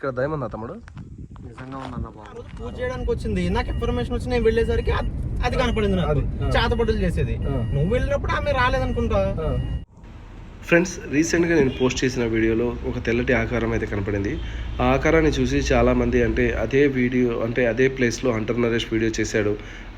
ఇక్కడ దయం ఉందా తమ్ముడు? నిజంగా ఉందన్న బాబు. పూజ చేయడానికి వచ్చింది. నాకు ఇన్ఫర్మేషన్ వచ్చి నేను వెళ్ళేసరికి అది- కనపడింది నాకు. చేతబడులు చేసేది. నువ్వు వెళ్ళినప్పుడు ఆమె రాలేదనుకుంటా. ఫ్రెండ్స్ రీసెంట్గా నేను పోస్ట్ చేసిన వీడియోలో ఒక తెల్లటి ఆకారం అయితే కనపడింది. ఆ ఆకారాన్ని చూసి చాలామంది అంటే అదే వీడియో అంటే అదే ప్లేస్లో హంటర్ నరేష్ వీడియో చేశాడు.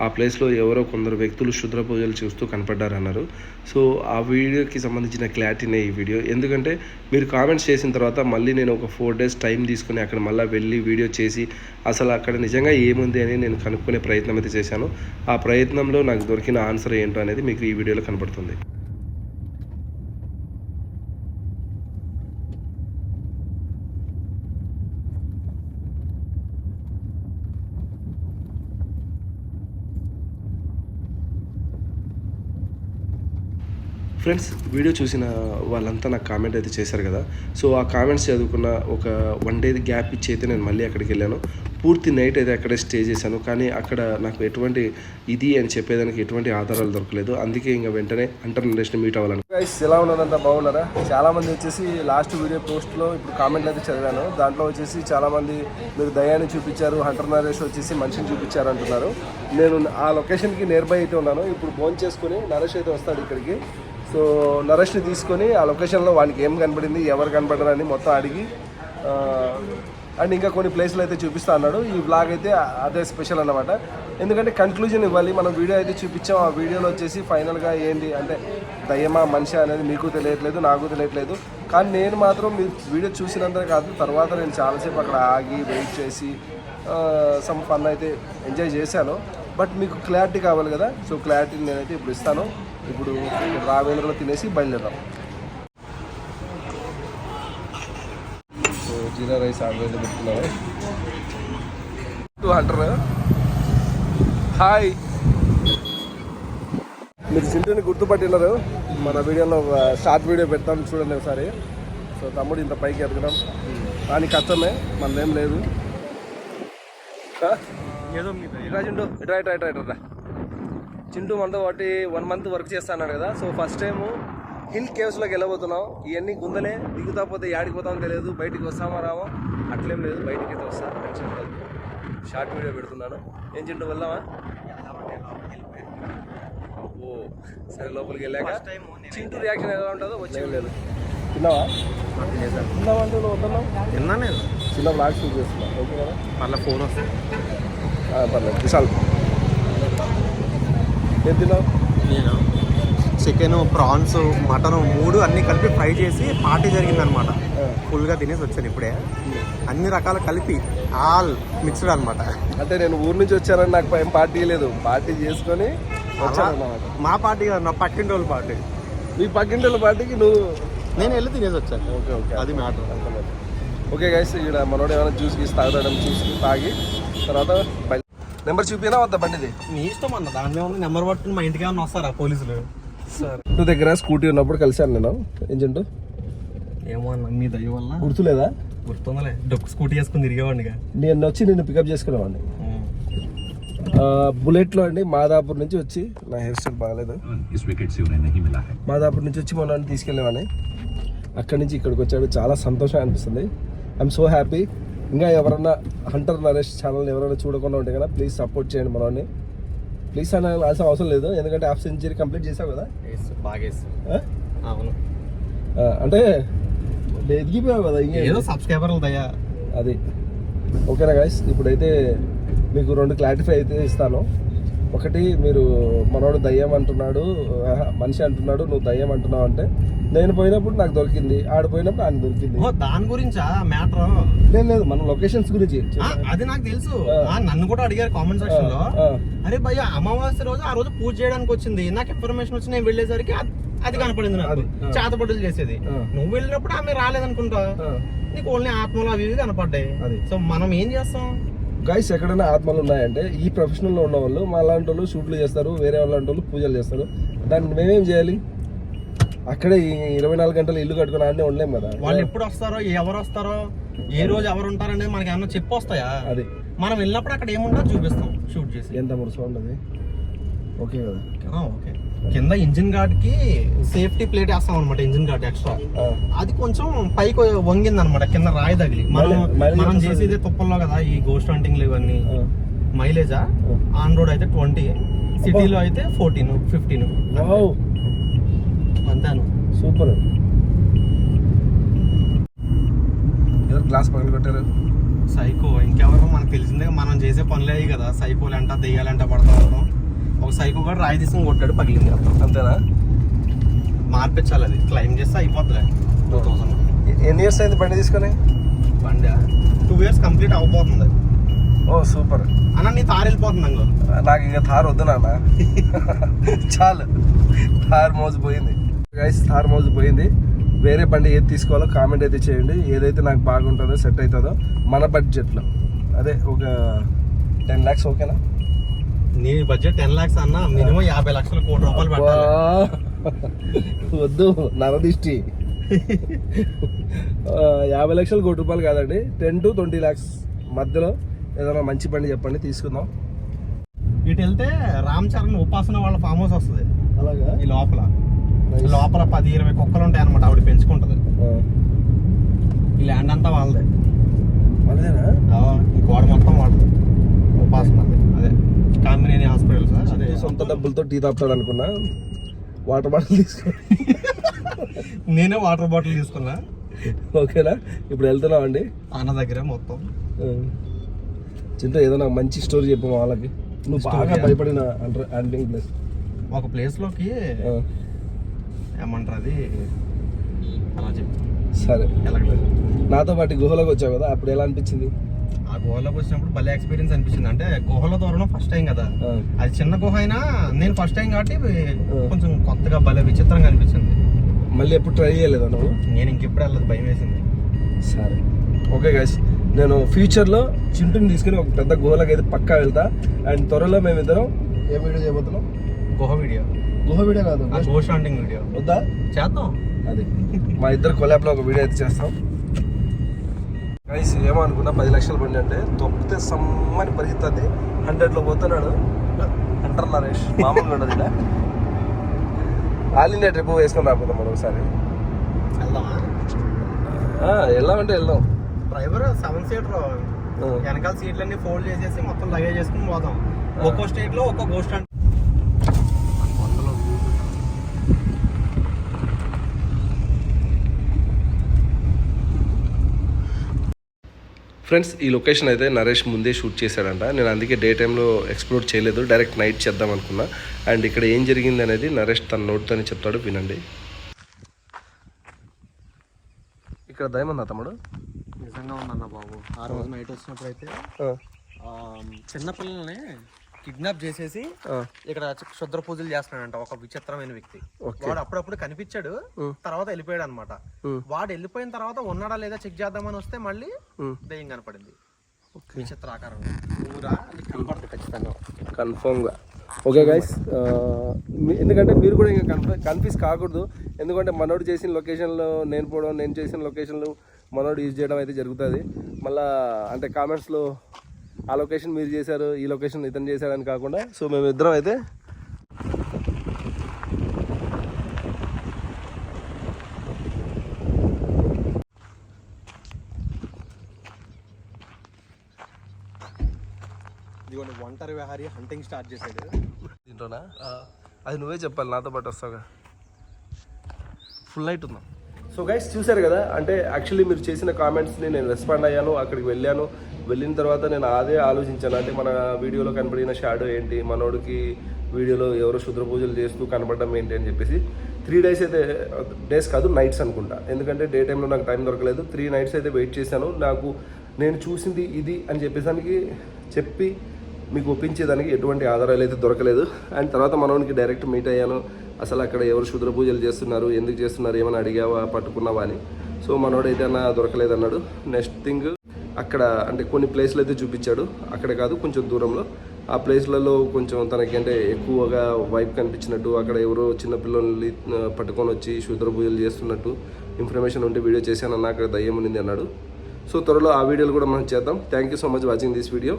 ఆ ప్లేస్లో ఎవరో కొందరు వ్యక్తులు శుద్ర పూజలు చూస్తూ కనపడ్డారు అన్నారు సో ఆ వీడియోకి సంబంధించిన క్లారిటీనే ఈ వీడియో. ఎందుకంటే మీరు కామెంట్స్ చేసిన తర్వాత మళ్ళీ నేను ఒక ఫోర్ డేస్ టైం తీసుకుని అక్కడ మళ్ళీ వెళ్ళి వీడియో చేసి అసలు అక్కడ నిజంగా ఏముంది అని నేను కనుక్కునే ప్రయత్నం అయితే చేశాను. ఆ ప్రయత్నంలో నాకు దొరికిన ఆన్సర్ ఏంటో అనేది మీకు ఈ వీడియోలో కనపడుతుంది. ఫ్రెండ్స్ వీడియో చూసిన వాళ్ళంతా నాకు కామెంట్ అయితే చేశారు కదా. సో ఆ కామెంట్స్ చదువుకున్న ఒక వన్ డే గ్యాప్ ఇచ్చి అయితే నేను మళ్ళీ అక్కడికి వెళ్ళాను. పూర్తి నైట్ అయితే అక్కడే స్టే చేశాను. కానీ అక్కడ నాకు ఎటువంటి ఇది అని చెప్పేదానికి ఎటువంటి ఆధారాలు దొరకలేదు. అందుకే ఇంకా వెంటనే అంటర్ మీట్ అవ్వాలని. గైస్ ఎలా ఉన్నదంతా బాగున్నారా? చాలామంది వచ్చేసి లాస్ట్ వీడియో పోస్ట్లో ఇప్పుడు కామెంట్లు అయితే చదివాను. దాంట్లో వచ్చేసి చాలామంది మీరు దయాన్ని చూపించారు హంటర్ నరేష్ వచ్చేసి మనిషిని చూపించారు అంటున్నారు. నేను ఆ లొకేషన్కి నియర్ బై అయితే ఉన్నాను. ఇప్పుడు ఫోన్ చేసుకుని నరేష్ అయితే వస్తాడు ఇక్కడికి. సో నరేష్ని తీసుకొని ఆ లొకేషన్లో వానికి ఏం కనపడింది ఎవరు కనపడరని మొత్తం అడిగి అండ్ ఇంకా కొన్ని ప్లేస్లు అయితే చూపిస్తా అన్నాడు. ఈ బ్లాగ్ అయితే అదే స్పెషల్ అన్నమాట. ఎందుకంటే కన్క్లూజన్ ఇవ్వాలి మనం వీడియో అయితే చూపించాం. ఆ వీడియోలో వచ్చేసి ఫైనల్గా ఏంటి అంటే దయ్యమా మనిషి అనేది మీకు తెలియట్లేదు నాకు తెలియట్లేదు. కానీ నేను మాత్రం మీ వీడియో చూసినంత కాదు తర్వాత నేను చాలాసేపు అక్కడ ఆగి వెయిట్ చేసి సమ్ ఫన్ అయితే ఎంజాయ్ చేశాను. బట్ మీకు క్లారిటీ కావాలి కదా. సో క్లారిటీ నేనైతే ఇప్పుడు ఇస్తాను. ఇప్పుడు రావేంద్రలో తినేసి బయలుదేరాం సో జీరా రైస్ ఆర్డర్ అయితే పెట్టుకున్నాను అంటారు హాయ్ మీరు చింటూని గుర్తుపట్టినారు. మన వీడియోలో షార్ట్ వీడియో పెడతాం చూడండి ఒకసారి. సో తమ్ముడు ఇంత పైకి ఎదగడం. కానీ కష్టమే మనదేం లేదు. ఇట్రా చింటూ ఇట్రా ఇట్రా ఇట్రా ఇట్రా చింటూ మనతో ఒకటి వన్ మంత్ వర్క్ చేస్తాన్నాడు కదా. సో ఫస్ట్ టైము హిల్ కేవ్స్లోకి వెళ్ళబోతున్నాం. ఇవన్నీ గుందలే దిగుతా పోతే యాడికి పోతామో తెలియదు. బయటికి వస్తామా రామో అట్లేం లేదు. బయటికి అయితే వస్తా. షార్ట్ వీడియో పెడుతున్నాను. ఏం చింటూ వెళ్దామా? ఓ సరే లోపలికి వెళ్ళాక చింటూ రియాక్షన్ ఎలా ఉంటుందో వచ్చే లేదు. తిన్నావా? తిన్నావా అంటే నువ్వు వద్దన్నావు విన్నా నేను చిన్న బ్లాగ్ షూట్ చేస్తున్నా. ఓకే కదా? మళ్ళీ ఫోన్ వస్తుంది. పర్లేదు. విశాల్. ఏం తిన్నావు? నేను చికెన్ ప్రాన్స్ మటన్ మూడు అన్ని కలిపి ఫ్రై చేసి పార్టీ జరిగిందనమాట. ఫుల్గా తినేసి వచ్చాను ఇప్పుడే. అన్ని రకాలు కలిపి ఆల్ మిక్స్డ్ అనమాట. అంటే నేను ఊరు నుంచి వచ్చానని నాకు ఏం పార్టీ లేదు. పార్టీ చేసుకొని వచ్చాను మా పార్టీ కాదు నా పక్కింటి వాళ్ళ పార్టీ. మీ పక్కింటి పార్టీకి నువ్వు నేను వెళ్ళి తినేసి వచ్చాను ఓకే ఓకే అది మ్యాటర్ ఓకే గైస్ ఇక్కడ మనోడు ఏమైనా జ్యూస్ గీసి తాగుతాడని చూసి తాగి తర్వాత నెంబర్ చూపినా వద్దా బండిది? నీ ఇష్టం అన్న దాంట్లో ఉంది నెంబర్ పట్టుకుని మా ఇంటికి ఏమన్నా వస్తారా పోలీసులు? సరే. ఇంటి దగ్గర స్కూటీ ఉన్నప్పుడు కలిశాను నేను ఏజెంట్? ఏమో అన్న మీ దయ వల్ల. గుర్తులేదా? గుర్తుందలే డొక్కు స్కూటీ వేసుకుని తిరిగేవాడిగా నేను వచ్చి నిన్ను పికప్ చేసుకునేవాడిని. బుల్లెట్లో అండి మాదాపూర్ నుంచి వచ్చి నా హెయిర్ స్టైల్ బాగలేదు. మాదాపూర్ నుంచి వచ్చి మొన్న తీసుకెళ్ళేవాడిని. అక్కడి నుంచి ఇక్కడికి వచ్చాడు. చాలా సంతోషం అనిపిస్తుంది. ఐఎమ్ సో హ్యాపీ ఇంకా ఎవరన్నా హంటర్ నరేష్ ఛానల్ ఎవరైనా చూడకుండా ఉంటే కదా ప్లీజ్ సపోర్ట్ చేయండి మనవాడిని ప్లీజ్ అని అవసరం లేదు. ఎందుకంటే హాఫ్ సెంచరీ కంప్లీట్ చేసావు కదా. బాగా అవును. అంటే ఎదిగిపోయావు కదా ఇంకా సబ్స్క్రైబర్లు అది. ఓకేనా గాయస్ ఇప్పుడైతే మీకు రెండు క్లారిఫై అయితే ఇస్తాను. ఒకటి మీరు మనోడు దయ్యం అంటున్నాడు మనిషి అంటున్నాడు నువ్వు దయ్యం అంటున్నావు అంటే నేను పోయినప్పుడు నాకు దొరికింది ఆడ పోయినప్పుడు ఆయన దొరికింది. దాని గురించా? మ్యాటర్? లేదు లేదు మన లొకేషన్స్ గురించి. అది నాకు తెలుసు. నన్ను కూడా అడిగారు కామెంట్ సెక్షన్లో. అరే భయ్య అమావాస్య రోజు ఆ రోజు పూజ చేయడానికి వచ్చింది. నాకు ఇన్ఫర్మేషన్ వచ్చి నేను వెళ్ళేసరికి అది- కనపడింది నాకు. చేతబడులు చేసేది. నువ్వు వెళ్ళినప్పుడు ఆమె రాలేదనుకుంటా. నీకు ఓన్లీ ఆత్మలు అవి ఇవి కనపడ్డాయి. సో మనం ఏం చేస్తాం? గైస్ ఎక్కడైనా ఆత్మలు ఉన్నాయంటే ఈ ప్రొఫెషనల్లో ఉన్న వాళ్ళు మా లాంటి వాళ్ళు షూట్లు చేస్తారు వేరే వాళ్ళ వాళ్ళు పూజలు చేస్తారు. దాన్ని మేమేం చేయాలి? అక్కడే ఈ ఇరవై నాలుగు గంటలు ఇల్లు కట్టుకుని ఆడనే ఉండలేం కదా. వాళ్ళు ఎప్పుడు వస్తారో ఎవరు వస్తారో ఏ రోజు ఎవరు ఉంటారో అనేది మనకి ఏమన్నా చెప్పి వస్తాయా అది. మనం వెళ్ళినప్పుడు అక్కడ ఏముంటో చూపిస్తాం షూట్ చేసి. ఎంత మురుసు ఉండదు. ఓకే కదా ఓకే. కింద ఇంజిన్ గార్డ్కి సేఫ్టీ ప్లేట్ వేస్తాం అనమాట ఇంజిన్ గార్డ్ ఎక్స్ట్రా. అది కొంచెం పైకి వంగింది అనమాట కింద రాయి తగిలి. మనం మనం చేసేదే తుప్పల్లో కదా ఈ గోస్ట్ హంటింగ్ ఇవన్నీ. మైలేజా? ఆన్ రోడ్ అయితే ట్వంటీ సిటీలో అయితే ఫోర్టీన్ ఫిఫ్టీన్. వావ్. అంతేను? సూపర్. గ్లాస్ పగలు కొట్టారు. సైకో ఇంకెవరు మనకు తెలిసిందే మనం చేసే పనులే కదా సైకోలు అంట దెయ్యాలంట పడతా ఉంటాం ఒక సైకో కూడా రాయి తీసుకుని కొట్టాడు పగిలింది. అంతేనా? మార్పించాలి అది క్లైమ్ చేస్తే అయిపోతుంది టూ థౌసండ్. ఎన్ని ఇయర్స్ అయింది బండి తీసుకొని? బండి టూ ఇయర్స్ కంప్లీట్ అవబోతుంది ఓ సూపర్. అన్న నీ తారు వెళ్ళిపోతుంది అంగో నాకు ఇంకా థార్ వద్దు నాన్న. చాలు. థార్ మోజు పోయింది గైస్ థార్ మోజు పోయింది వేరే బండి ఏది తీసుకోవాలో కామెంట్ అయితే చేయండి. ఏదైతే నాకు బాగుంటుందో సెట్ అవుతుందో మన బడ్జెట్లో అదే ఒక టెన్ ల్యాక్స్ ఓకేనా? నీ బడ్జెట్ టెన్ లాక్స్ అన్న మినిమం యాభై లక్షల కోటి రూపాయలు పెట్టాలి. వద్దు నరదిష్టి యాభై లక్షలు కోటి రూపాయలు కాదండి టెన్ టు ట్వంటీ ల్యాక్స్ మధ్యలో ఏదైనా మంచి బండి చెప్పండి తీసుకుందాం. ఇటు వెళ్తే రామ్ చరణ్ ఉపాసన వాళ్ళ ఫామ్ హౌస్ వస్తుంది. అలాగా? ఈ లోపల. ఈ లోపల పది ఇరవై కుక్కలు ఉంటాయి అనమాట ఆవిడ పెంచుకుంటది. ఈ ల్యాండ్ అంతా వాళ్ళదే. ఆ, ఈ గోడ మొత్తం వాళ్ళది. ఉపాసన అదే. కామినేని హాస్పిటల్స్ అదే. సొంత డబ్బులతో టీ తాపుతాడు అనుకున్నా. వాటర్ బాటిల్ తీసుకో నేనే వాటర్ బాటిల్ తీసుకున్నా. ఓకేనా? ఇప్పుడు వెళ్తున్నాం అండి? అన్న దగ్గర మొత్తం. చింత ఏదైనా మంచి స్టోరీ చెప్పు మా వాళ్ళకి. నువ్వు బాగా? భయపడిన హ్యాండ్లింగ్ ప్లేస్ ఒక ప్లేస్లోకి ఏమంటారు అది? అలా చెప్పు. సరే. నాతో పాటు గుహలోకి వచ్చావు కదా అప్పుడు ఎలా అనిపించింది? ఆ గుహలోకి వచ్చినప్పుడు భలే ఎక్స్పీరియన్స్ అనిపించింది. అంటే గుహలో దూరడం ఫస్ట్ టైం కదా. అది చిన్న గుహ అయినా నేను ఫస్ట్ టైం కాబట్టి కొంచెం కొత్తగా భలే విచిత్రంగా అనిపించింది. మళ్ళీ ఎప్పుడు ట్రై చేయలేదా నువ్వు? నేను ఇంకెప్పుడు వెళ్ళదు భయం వేసింది. సరే. ఓకే గైస్ నేను ఫ్యూచర్లో చింటుని తీసుకుని ఒక పెద్ద గుహలోకి అయితే పక్కా వెళ్తా. అండ్ త్వరలో మేమిద్దరం ఏ వీడియో చేయబోతున్నాం? గుహ వీడియో గుహ వీడియో కాదు ఆ గోస్ట్ హంటింగ్ వీడియో వద్దా? చేద్దాం. అది. మా ఇద్దరు కొలాబ్లో ఒక వీడియో అయితే చేస్తాం. గైస్ ఏమో అనుకున్నా పది లక్షల బండి అంటే తొక్కితే సమ్మని పరిగెత్తుంది. హండ్రెడ్లో పోతున్నాడు. అంటారు నరేష్ మామూలుగా ఉండదు ఇలా ఆల్ ఇండియా ట్రిప్ వేసుకొని రాకపోతాం మనం ఒకసారి. వెళ్దామంటే వెళ్దాం డ్రైవర్ సెవెన్ సీటర్. వెనకాల సీట్లన్నీ ఫోల్డ్ చేసేసి మొత్తం లగేజ్ చేసుకుని పోదాం. ఒక్కో స్టేట్లో ఒక్కో గోస్ట్ అంటే ఫ్రెండ్స్ ఈ లొకేషన్ అయితే నరేష్ ముందే షూట్ చేశాడంట. నేను అందుకే డే టైంలో ఎక్స్ప్లోర్ చేయలేదు. డైరెక్ట్ నైట్ చేద్దాం అనుకున్నా. అండ్ ఇక్కడ ఏం జరిగింది అనేది నరేష్ తన నోట్తోనే చెప్తాడు. వినండి. ఇక్కడ దయం ఉందా తమ్ముడు. నిజంగా ఉందన్న బాబు. ఆ రోజు నైట్ వచ్చినప్పుడు అయితే చిన్న పిల్లల్ని కిడ్నాప్ చేసేసి ఇక్కడ క్షుద్ర పూజలు చేస్తున్నాడంట ఒక విచిత్రమైన వ్యక్తి. వాడు అప్పుడప్పుడు కనిపించాడు తర్వాత వెళ్ళిపోయాడు అనమాట వాడు వెళ్ళిపోయిన తర్వాత ఉన్నాడా లేదా చెక్ చేద్దామని వస్తే మళ్ళీ దెయ్యం కనపడింది. విచిత్ర ఆకారం. ఊరా అది కనపడుతుంది ఖచ్చితంగా. కన్ఫర్మ్గా. ఓకే గైస్ ఎందుకంటే మీరు కూడా ఇంకా కన్ఫ కన్ఫ్యూజ్ కాకూడదు. ఎందుకంటే మనోడు చేసిన లొకేషన్లో నేను పోవడం నేను చేసిన లొకేషన్లో మనోడు యూజ్ చేయడం అయితే జరుగుతుంది. మళ్ళా అంటే కామెంట్స్లో ఆ లొకేషన్ మీరు చేశారు ఈ లొకేషన్ ఇతను చేశారని కాకుండా సో మేము ఇద్దరం అయితే విహారీ హంటింగ్ స్టార్ట్ చేశాడు. దీంట్లోనా? అది నువ్వే చెప్పాలి నాతో పాటు వస్తావుగా. ఫుల్ నైట్ ఉందాం. సో గైస్ చూశారు కదా అంటే యాక్చువల్లీ మీరు చేసిన కామెంట్స్ని నేను రెస్పాండ్ అయ్యాను అక్కడికి వెళ్ళాను. వెళ్ళిన తర్వాత నేను అదే ఆలోచించాను. అంటే మన వీడియోలో కనపడిన షాడో ఏంటి మనోడికి వీడియోలో ఎవరో శుద్ర పూజలు చేస్తూ కనపడడం ఏంటి అని చెప్పేసి త్రీ డేస్ అయితే డేస్ కాదు నైట్స్ అనుకుంటా. ఎందుకంటే డే టైంలో నాకు టైం దొరకలేదు. త్రీ నైట్స్ అయితే వెయిట్ చేశాను. నాకు నేను చూసింది ఇది అని చెప్పేసానికి చెప్పి మీకు ఒప్పించేదానికి ఎటువంటి ఆధారాలు అయితే దొరకలేదు. అండ్ తర్వాత మనోనికి డైరెక్ట్ మీట్ అయ్యాను. అసలు అక్కడ ఎవరు శుద్ర పూజలు చేస్తున్నారు ఎందుకు చేస్తున్నారు ఏమైనా అడిగావా పట్టుకున్నావా అని. సో మనోడైతే అన్న దొరకలేదు అన్నాడు. నెక్స్ట్ థింగ్ అక్కడ అంటే కొన్ని ప్లేస్లు అయితే చూపించాడు. అక్కడ కాదు కొంచెం దూరంలో. ఆ ప్లేస్లలో కొంచెం తనకి అంటే ఎక్కువగా వైప్ కనిపించినట్టు అక్కడ ఎవరో చిన్న పిల్లల్ని పట్టుకొని వచ్చి శుద్ర పూజలు చేస్తున్నట్టు ఇన్ఫర్మేషన్ ఉంటే వీడియో చేశానన్న అక్కడ దయ్యం ఉంది అన్నాడు. సో త్వరలో ఆ వీడియోలు కూడా మనం చేద్దాం. Thank you so much watching this video